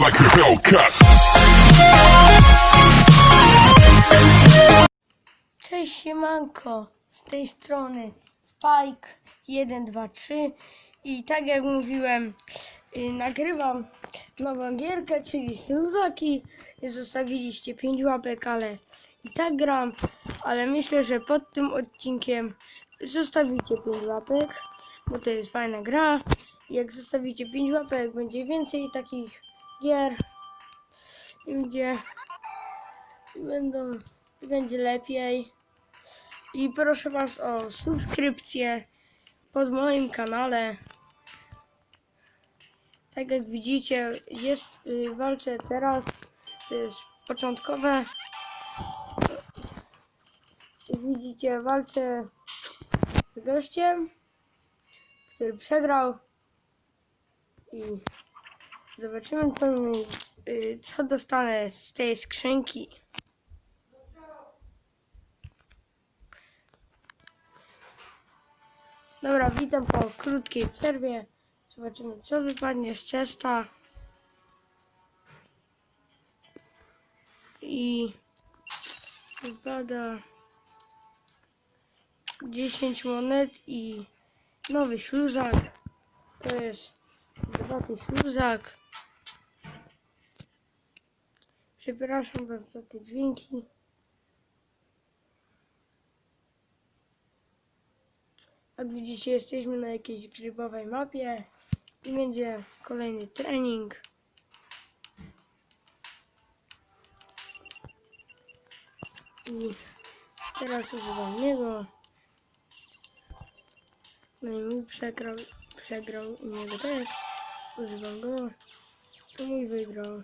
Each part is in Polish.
like a Hellcat. Cześć siemanko, z tej strony Spike 123 i tak jak mówiłem y, nagrywam nową gierkę, czyli Śluzaki zostawiliście 5 łapek, ale i tak gram, ale myślę, że pod tym odcinkiem zostawicie 5 łapek, bo to jest fajna gra. Jak zostawicie 5 łapek będzie więcej takich gier i będzie będą będzie lepiej i proszę Was o subskrypcję pod moim kanale. Tak jak widzicie, jest y, walczę teraz. To jest początkowe. Widzicie, walczę z gościem, który przegrał. I zobaczymy, co, mi, y, co dostanę z tej skrzynki. Dobra, witam po krótkiej przerwie. Zobaczymy, co wypadnie z Chesta. I wypada 10 monet i nowy śluzak. To jest bogaty śluzak. Przepraszam Was za te dźwięki. Jak widzicie, jesteśmy na jakiejś grzybowej mapie i będzie kolejny trening. I teraz używam niego. No i mój przegrał, przegrał i niego też. Używam go. To mój wygrał.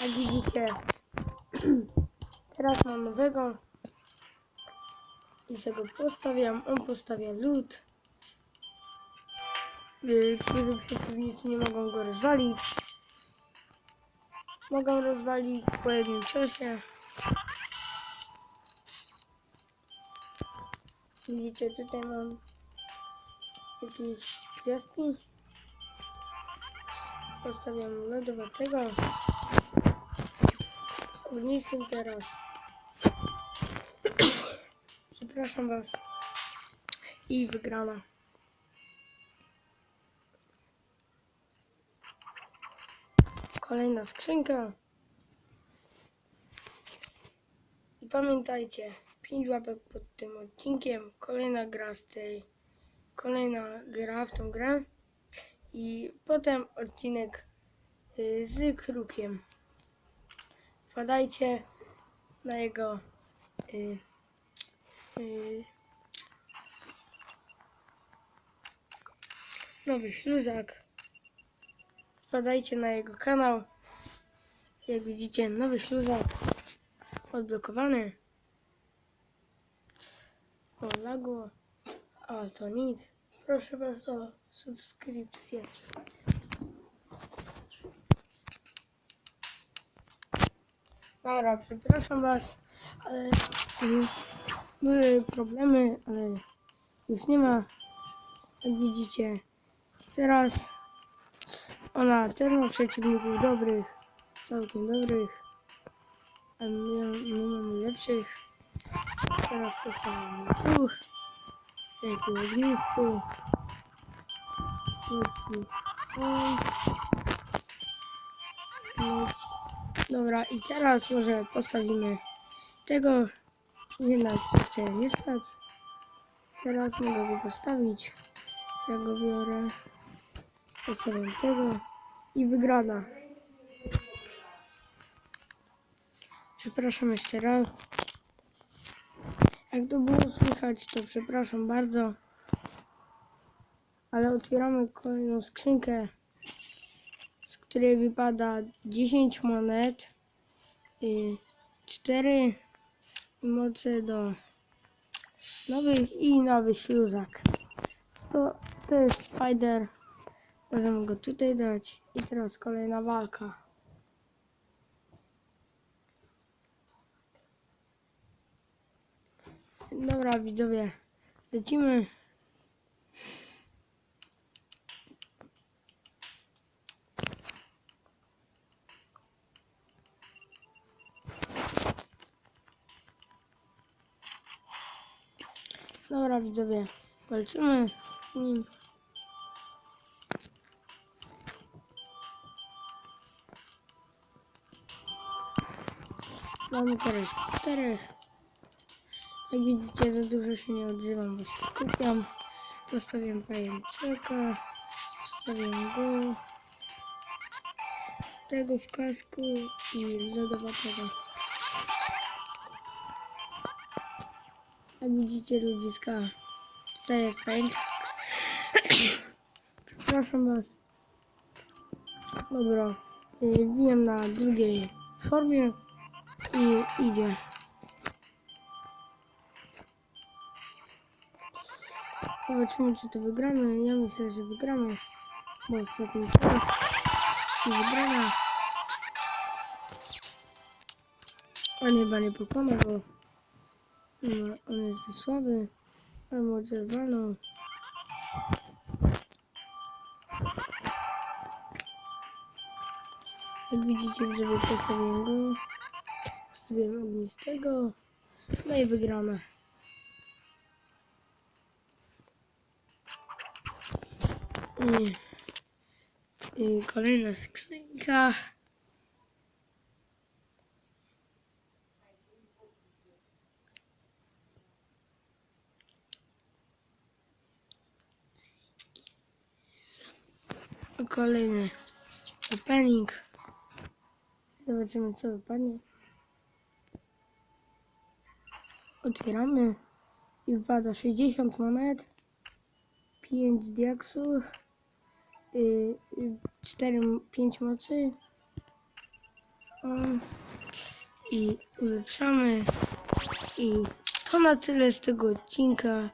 Jak widzicie, teraz mam nowego. I sobie go postawiam. On postawia lód. Yy, którzy przeciwnicy nie mogą go rozwalić. Mogą rozwalić po jednym ciosie. Widzicie, tutaj mam jakieś gwiazdki. Postawiam lodowatego. Z ognistym teraz. Przepraszam Was. I wygrana. Kolejna skrzynka. I pamiętajcie, 5 łapek pod tym odcinkiem. Kolejna gra z tej. Kolejna gra w tą grę. I potem odcinek y, z krukiem. Wpadajcie na jego y, y, nowy śluzak. Wpadajcie na jego kanał. Jak widzicie, nowy śluzak odblokowany. O lago, ale to nic. Proszę bardzo o subskrypcję. Dobra, przepraszam Was, ale były problemy, ale już nie ma. Jak widzicie, teraz ona też ma przeciwników dobrych, całkiem dobrych, a my, my mamy lepszych. Teraz postawiamy dwóch, taki ognisty, leci on, leci. Dobra, i teraz może postawimy tego, jednak jeszcze nie stać. Teraz mogę go postawić. Tego biorę. Postawiam tego. I wygrana. Przepraszam jeszcze raz. Jak to było słychać, to przepraszam bardzo. Ale otwieramy kolejną skrzynkę, z której wypada 10 monet, 4 moce do nowych i nowy śluzak. To, to jest spider. Możemy go tutaj dać. I teraz kolejna walka. Dobra, widzowie, lecimy. Dobra, widzowie, walczymy z nim. Mamy teraz czterech. Jak widzicie, za dużo się nie odzywam, bo się skupiam. Postawiłem pajęczyka. Postawiłem go. Tego w kasku i lodowatego. Jak widzicie, ludziska, tutaj jest pęk. Przepraszam was. Dobra, y, wbijam na drugiej formie i idzie. Zobaczymy, czy to wygramy. Ja myślę, że wygramy, bo ostatni i wygrana. On chyba nie pokona, bo no, on jest za słaby. Ale może walną. Jak widzicie, postawiłem go. Postawiłem ognistego. No i wygrana. I, kolejna skrzynka. Kolejny opening. Zobaczymy co wypadnie. Otwieramy i wpada 60 monet, 5 diaksów, y, 4, 5 mocy. I ulepszamy. I to na tyle z tego odcinka.